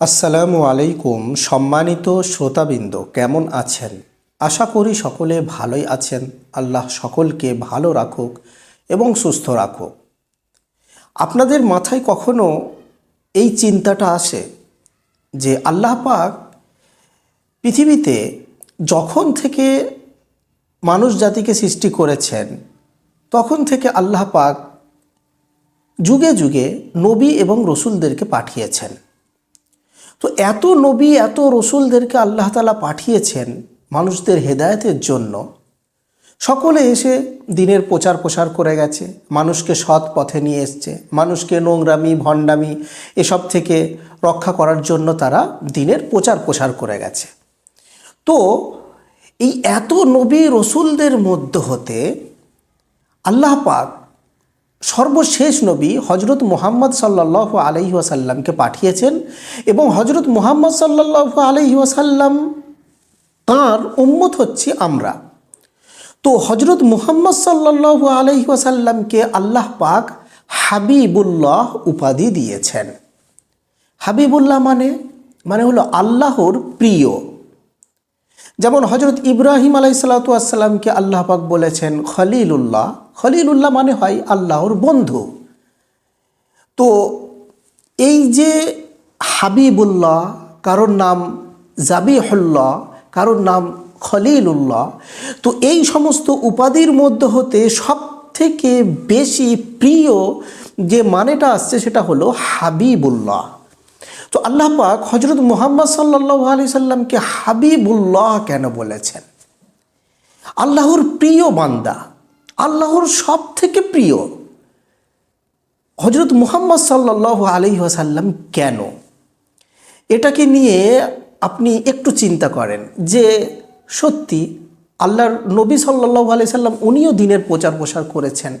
আসসালামু আলাইকুম, সম্মানিত শ্রোতাবৃন্দ, কেমন আছেন? আশা করি সকলে ভালোই আছেন। আল্লাহ সকলকে ভালো রাখুক এবং সুস্থ রাখুক। আপনাদের মাথায় কখনো এই চিন্তাটা আসে যে আল্লাহ পাক পৃথিবীতে যখন থেকে মানুষ জাতিকে সৃষ্টি করেছেন, তখন থেকে আল্লাহ পাক যুগে যুগে নবী এবং রসুলদেরকে পাঠিয়েছেন। তো এত নবী, এত রসুলদেরকে আল্লাহ তালা পাঠিয়েছেন মানুষদের হেদায়েতের জন্য। সকলে এসে দিনের প্রচার প্রসার করে গেছে, মানুষকে সৎ পথে নিয়ে এসছে, মানুষকে নোংরামি, ভণ্ডামি এসব থেকে রক্ষা করার জন্য তারা দিনের প্রচার প্রসার করে গেছে। তো এই এত নবী, রসুলদের মধ্য হতে আল্লাহ পাক সর্বশেষ নবী হজরত মুহাম্মদ সাল্লাহ আলহি ওয়াসাল্লামকে পাঠিয়েছেন এবং হজরত মোহাম্মদ সাল্লাহ আলহি ওয়াসাল্লাম তাঁর উম্মত হচ্ছি আমরা। তো হজরত মুহাম্মদ সাল্লাহ আলহি ওয়াসাল্লামকে আল্লাহ পাক হাবিবুল্লাহ উপাধি দিয়েছেন। হাবিবুল্লাহ মানে মানে হলো আল্লাহর প্রিয়। যেমন হজরত ইব্রাহিম আলাই সাল্লাতামকে আল্লাহ পাক বলেছেন খলিলুল্লাহ। খলিলুল্লাহ মানে হয় আল্লাহর বন্ধু। তো এই যে হাবিবুল্লাহ, কারোর নাম জাবিহুল্লাহ, কারোর নাম খলিলুল্লাহ, তো এই সমস্ত উপাধির মধ্যে হতে সব থেকে বেশি প্রিয় যে মানেটা আসছে সেটা হলো হাবিবুল্লাহ। তো আল্লাহ পাক হজরত মোহাম্মদ সাল্লাহ আলি সাল্লামকে হাবিবুল্লাহ কেন বলেছেন? আল্লাহর প্রিয় বান্দা। আল্লাহর সব থেকে প্রিয় হজরত মুহাম্মদ সাল্লাহ আলি সাল্লাম কেন? এটাকে নিয়ে আপনি একটু চিন্তা করেন যে সত্যি আল্লাহর নবী সাল্লাহ আলি সাল্লাম উনিও দিনের প্রচার প্রসার করেছেন।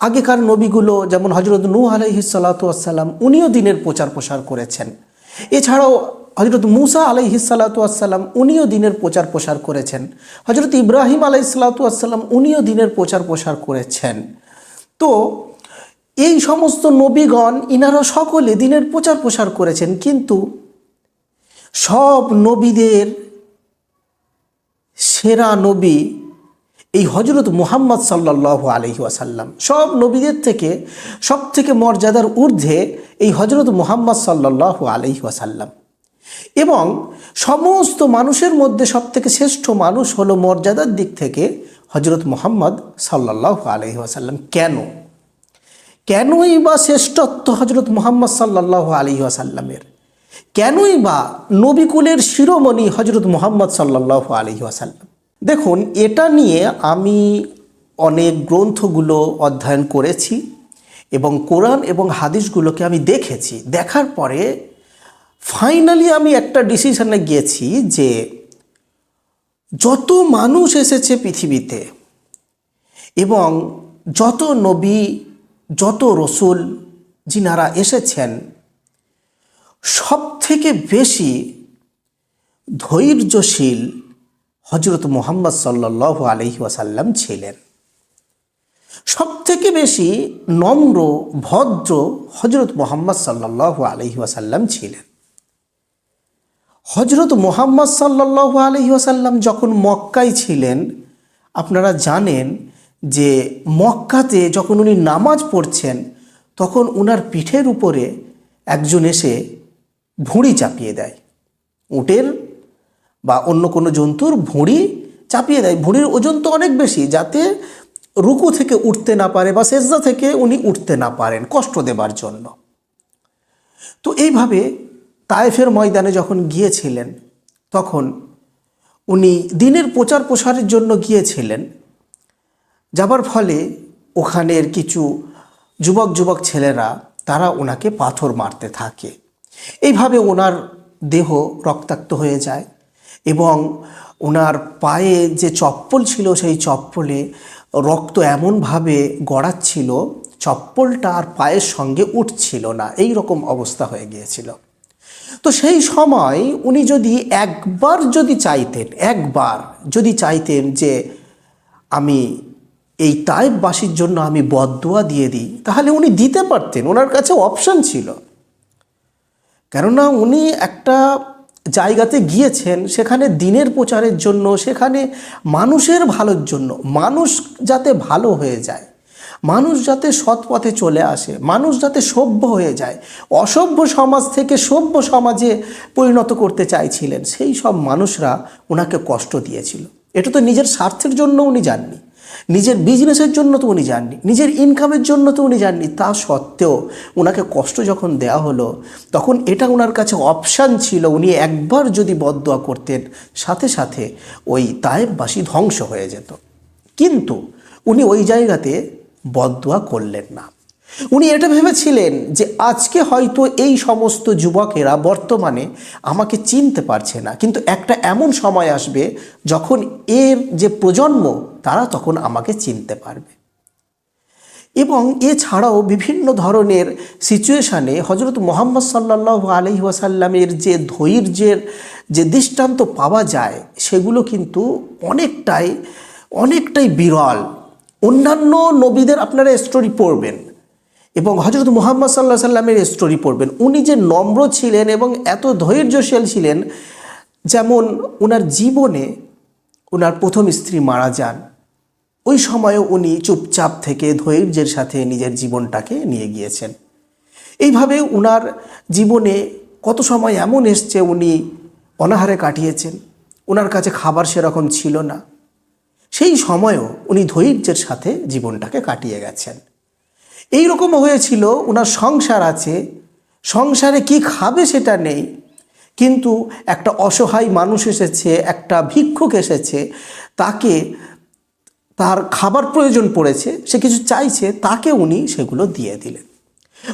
আগেকার নবীগুলো যেমন হজরত নূ আলহি সাল্লাতাম উনিও দিনের প্রচার প্রসার করেছেন। এছাড়াও হজরত মুসা আলহি সাল্লাতাম উনিও দিনের প্রচার প্রসার করেছেন। হজরত ইব্রাহিম আলাই সাল্লাতাম উনিও দিনের প্রচার প্রসার করেছেন। তো এই সমস্ত নবীগণ, ইনারা সকলে দিনের প্রচার প্রসার করেছেন, কিন্তু সব নবীদের সেরা নবী এই হজরত মুহাম্মদ সাল্লাহ আলহি আসাল্লাম সব নবীদের থেকে সব থেকে মর্যাদার ঊর্ধ্বে এই হজরত মুহাম্মদ সাল্লাহ আলহি আসাল্লাম এবং সমস্ত মানুষের মধ্যে সব থেকে শ্রেষ্ঠ মানুষ হলো মর্যাদার দিক থেকে হজরত মুহাম্মদ সাল্লাহ আলহি আসাল্লাম কেন? কেনই বা শ্রেষ্ঠত্ব হজরত মুহাম্মদ সাল্লাহ আলহি আসাল্লামের কেনই বা নবিকুলের শিরোমণি হজরত মুহাম্মদ সাল্লাহ আলহি আসাল্লাম দেখুন, এটা নিয়ে আমি অনেক গ্রন্থগুলো অধ্যয়ন করেছি এবং কোরআন এবং হাদিসগুলোকে আমি দেখেছি। দেখার পরে ফাইনালি আমি একটা ডিসিশনে গিয়েছি যে যত মানুষ এসেছে পৃথিবীতে এবং যত নবী, যত রসুল যিনারা এসেছেন সব থেকে বেশি ধৈর্যশীল হজরত মোহাম্মদ সাল্লাহ আলহি ওয়াসাল্লাম ছিলেন। সব থেকে বেশি নম্র, ভদ্র হজরত মোহাম্মদ সাল্লাহ আলহি ওয়াসাল্লাম ছিলেন। হজরত মোহাম্মদ সাল্লাহ আলহি ওয়াসাল্লাম যখন মক্কায় ছিলেন, আপনারা জানেন যে মক্কাতে যখন উনি নামাজ পড়ছেন, তখন উনার পিঠের উপরে একজন এসে ভুঁড়ি চাপিয়ে দেয়। উটের বা অন্য কোনো জন্তুর ভুঁড়ি চাপিয়ে দেয়। ভুঁড়ির ওজন তো অনেক বেশি, যাতে রুকু থেকে উঠতে না পারে বা সেজদা থেকে উনি উঠতে না পারেন কষ্ট দেবার জন্য। তো এইভাবে তায়েফের ময়দানে যখন গিয়েছিলেন, তখন উনি দিনের প্রচার প্রসারের জন্য গিয়েছিলেন। যাবার ফলে ওখানের কিছু যুবক যুবক ছেলেরা, তারা ওনাকে পাথর মারতে থাকে। এইভাবে ওনার দেহ রক্তাক্ত হয়ে যায়। এবং ওনার পায়ে যে চপ্পল ছিল, সেই চপ্পলে রক্ত এমনভাবে গড়াচ্ছিল, চপ্পলটা আর পায়ের সঙ্গে উঠছিল না। এই রকম অবস্থা হয়ে গিয়েছিল। তো সেই সময় উনি যদি একবার যদি চাইতেন, একবার যদি চাইতেন যে আমি এই তাইববাসীর জন্য আমি বদদোয়া দিয়ে দিই, তাহলে উনি দিতে পারতেন। ওনার কাছে অপশান ছিল। কেননা উনি একটা জায়গাতে গিয়েছেন, সেখানে দিনের প্রচারের জন্য, সেখানে মানুষের ভালোর জন্য। মানুষ যাতে ভালো হয়ে যায়, মানুষ যাতে সৎ পথে চলে আসে, মানুষ যাতে সভ্য হয়ে যায়, অসভ্য সমাজ থেকে সভ্য সমাজে পরিণত করতে চাইছিলেন, সেই সব মানুষরা ওনাকে কষ্ট দিয়েছিল। এটা তো নিজের স্বার্থের জন্য উনি যাননি। নিজের বিজনেসের জন্য তো উনি যাননি, নিজের ইনকামের জন্য তো উনি যাননি। তা সত্ত্বেও ওনাকে কষ্ট যখন দেয়া হলো, তখন এটা ওনার কাছে অপশান ছিল, উনি একবার যদি বদদোয়া করতেন, সাথে সাথে ওই তায়েববাসী ধ্বংস হয়ে যেত। কিন্তু উনি ওই জায়গাতে বদদোয়া করলেন না। উনি এটা ভেবেছিলেন যে আজকে হয়তো এই সমস্ত যুবকেরা বর্তমানে আমাকে চিনতে পারছে না। কিন্তু একটা এমন সময় আসবে যখন এর যে প্রজন্ম, তারা তখন আমাকে চিনতে পারবে। এবং এছাড়াও বিভিন্ন ধরনের সিচুয়েশানে হজরত মোহাম্মদ সাল্লাহ আলহি ওয়াসাল্লামের যে ধৈর্যের যে দৃষ্টান্ত পাওয়া যায়, সেগুলো কিন্তু অনেকটাই অনেকটাই বিরল। অন্যান্য নবীদের আপনারা স্টোরি পড়বেন। এবং হজরত মুহাম্মদ সাল্লাহ সাল্লামের স্টোরি পড়বেন। উনি যে নম্র ছিলেন এবং এত ধৈর্যশীল ছিলেন, যেমন ওনার জীবনে ওনার প্রথম স্ত্রী মারা যান, ওই সময়ও উনি চুপচাপ থেকে ধৈর্যের সাথে নিজের জীবনটাকে নিয়ে গিয়েছেন। এইভাবে উনার জীবনে কত সময় এমন এসছে, উনি অনাহারে কাটিয়েছেন ওনার কাছে খাবার সেরকম ছিল না। সেই সময়ও উনি ধৈর্যের সাথে জীবনটাকে কাটিয়ে গেছেন। এই রকম হয়েছিল ওনার সংসার আছে, সংসারে কি খাবে সেটা নেই। কিন্তু একটা অসহায় মানুষ এসেছে, একটা ভিক্ষুক এসেছে, তাকে তার খাবার প্রয়োজন পড়েছে, সে কিছু চাইছে, তাকে উনি সেগুলো দিয়ে দিলেন।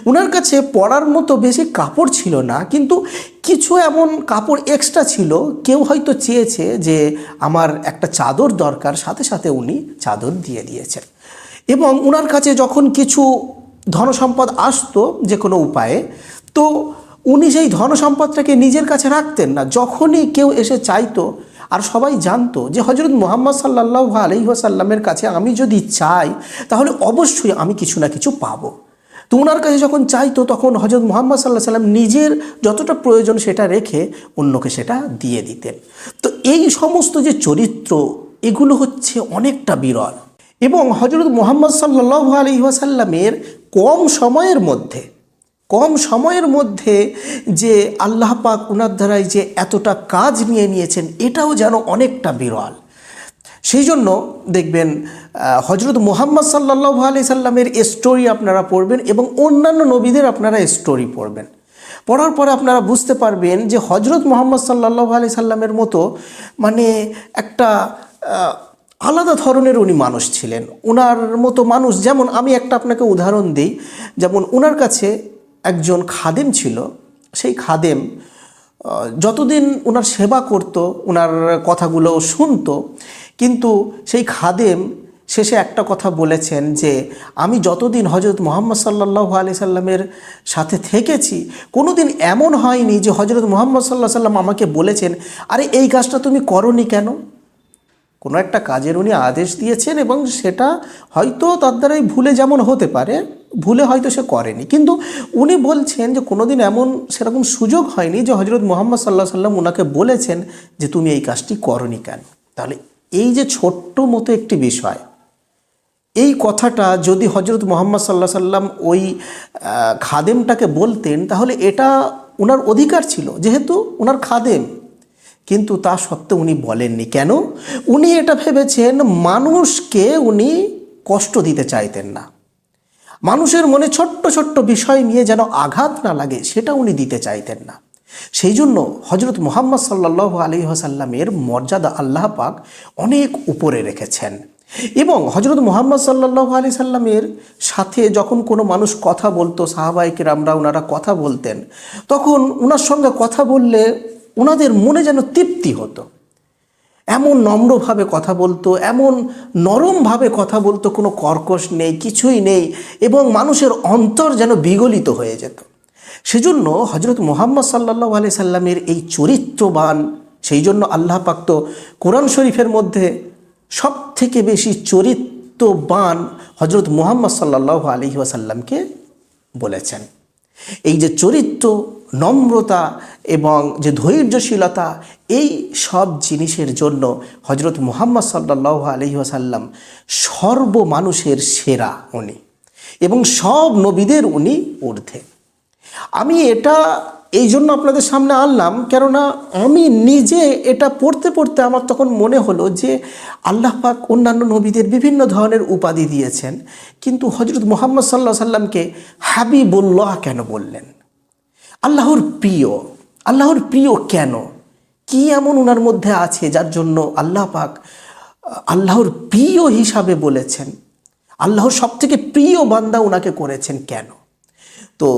ওনার কাছে পরার মতো বেশি কাপড় ছিল না, কিন্তু কিছু এমন কাপড় এক্সট্রা ছিল, কেউ হয়তো চেয়েছে যে আমার একটা চাদর দরকার, সাথে সাথে উনি চাদর দিয়ে দিয়েছেন। এবং ওনার কাছে যখন কিছু ধনসম্পদ আসতো যে কোনো উপায়ে, তো উনি সেই ধনসম্পদটাকে নিজের কাছে রাখতেন না। যখনই কেউ এসে চাইতো, আর সবাই জানতো যে হজরত মোহাম্মদ সাল্লাহ আলহিহাসাল্লামের কাছে আমি যদি চাই, তাহলে অবশ্যই আমি কিছু না কিছু পাবো। তো ওনার কাছে যখন চাইতো, তখন হজরত মোহাম্মদ সাল্লাহ সাল্লাম নিজের যতটা প্রয়োজন সেটা রেখে অন্যকে সেটা দিয়ে দিতেন। তো এই সমস্ত যে চরিত্র, এগুলো হচ্ছে অনেকটা বিরল। এবং হজরত মোহাম্মদ সাল্লাহ আলি ওয়াসাল্লামের কম সময়ের মধ্যে, কম সময়ের মধ্যে যে আল্লাহ পাক ওনার দ্বারাই যে এতটা কাজ নিয়ে নিয়েছেন, এটাও যেন অনেকটা বিরল। সেই জন্য দেখবেন হজরত মোহাম্মদ সাল্লাহ আলি সাল্লামের স্টোরি আপনারা পড়বেন এবং অন্যান্য নবীদের আপনারা স্টোরি পড়বেন। পড়ার পরে আপনারা বুঝতে পারবেন যে হজরত মোহাম্মদ সাল্লাহ আলি সাল্লামের মতো মানে একটা আলাদা ধরনের উনি মানুষ ছিলেন। ওনার মতো মানুষ যেমন, আমি একটা আপনাকে উদাহরণ দিই, যেমন ওনার কাছে একজন খাদেম ছিল, সেই খাদেম যতদিন ওনার সেবা করত ওনার কথাগুলো শুনতো, কিন্তু সেই খাদেম শেষে একটা কথা বলেছেন যে, আমি যতদিন হজরত মোহাম্মদ সাল্লাহ আলি সাল্লামের সাথে থেকেছি কোনো দিন এমন হয়নি যে হজরত মোহাম্মদ সাল্লাহ সাল্লাম আমাকে বলেছেন, আরে এই কাজটা তুমি করনি কেন কোনো একটা কাজের উনি আদেশ দিয়েছেন এবং সেটা হয়তো তার দ্বারাই ভুলে যেমন হতে পারে, ভুলে হয়তো সে করেনি। কিন্তু উনি বলছেন যে কোনোদিন এমন সেরকম সুযোগ হয়নি যে হজরত মোহাম্মদ সাল্লাহ সাল্লাম ওনাকে বলেছেন যে তুমি এই কাজটি করনি কেন। তাহলে এই যে ছোট্ট মতো একটি বিষয়, এই কথাটা যদি হজরত মোহাম্মদ সাল্লাহ সাল্লাম ওই খাদেমটাকে বলতেন, তাহলে এটা ওনার অধিকার ছিল। যেহেতু ওনার খাদেম কিন্তু তা সত্ত্বেও উনি বলেননি। কেন? উনি এটা ভেবেছেন, মানুষকে উনি কষ্ট দিতে চাইতেন না। মানুষের মনে ছোট্ট ছোট্ট বিষয় নিয়ে যেন আঘাত না লাগে, সেটা উনি দিতে চাইতেন না। সেই জন্য হজরত মোহাম্মদ সাল্লাহ আলী হাসাল্লামের মর্যাদা আল্লাহ পাক অনেক উপরে রেখেছেন। এবং হজরত মোহাম্মদ সাল্লাহ আলি সাল্লামের সাথে যখন কোনো মানুষ কথা বলতো সাহাবাইকের আমরা ওনারা কথা বলতেন, তখন ওনার সঙ্গে কথা বললে ওনাদের মনে যেন তৃপ্তি হতো। এমন নম্রভাবে কথা বলতো, এমন নরমভাবে কথা বলতো, কোনো কর্কশ নেই, কিছুই নেই, এবং মানুষের অন্তর যেন বিগলিত হয়ে যেত। সেজন্য হজরত মোহাম্মদ সাল্লাহ আলি সাল্লামের এই চরিত্রবান সেই জন্য আল্লাহ পাক তো কোরআন শরীফের মধ্যে সব থেকে বেশি চরিত্রবান হজরত মোহাম্মদ সাল্লাহ আলি ওয়াসাল্লামকে বলেছেন। এই যে চরিত্র নম্রতা এবং যে ধৈর্যশীলতা, এই সব জিনিসের জন্য হজরত মুহাম্মদ সাল্লাহ আলহি আসাল্লাম সর্ব মানুষের সেরা উনি এবং সব নবীদের উনি ঊর্ধ্বে। আমি এটা এই জন্য আপনাদের সামনে আনলাম কেননা আমি নিজে এটা পড়তে পড়তে আমার তখন মনে হলো যে আল্লাহ পাক অন্যান্য নবীদের বিভিন্ন ধরনের উপাধি দিয়েছেন, কিন্তু হজরত মোহাম্মদ সাল্লাহ সাল্লামকে হাবিবুল্লাহ কেন বললেন? আল্লাহর প্রিয় আল্লাহর প্রিয় কেন? কি এমন ওনার মধ্যে আছে যার জন্য আল্লাহ পাক, আল্লাহর প্রিয় হিসাবে বলেছেন? আল্লাহর সব থেকে প্রিয় বান্দা ওনাকে করেছেন কেন? তো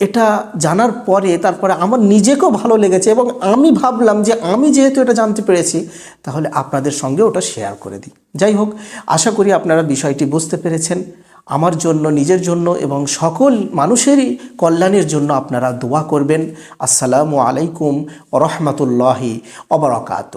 এটা জানার পরে, তারপরে আমার নিজেকেও ভালো লেগেছে এবং আমি ভাবলাম যে আমি যেহেতু এটা জানতে পেরেছি, তাহলে আপনাদের সঙ্গে ওটা শেয়ার করে দিই। যাই হোক, আশা করি আপনারা বিষয়টি বুঝতে পেরেছেন। আমার জন্য, নিজের জন্য এবং সকল মানুষেরই কল্যাণের জন্য আপনারা দোয়া করবেন। আসসালামু আলাইকুম রহমতুল্লাহি অবরাকাত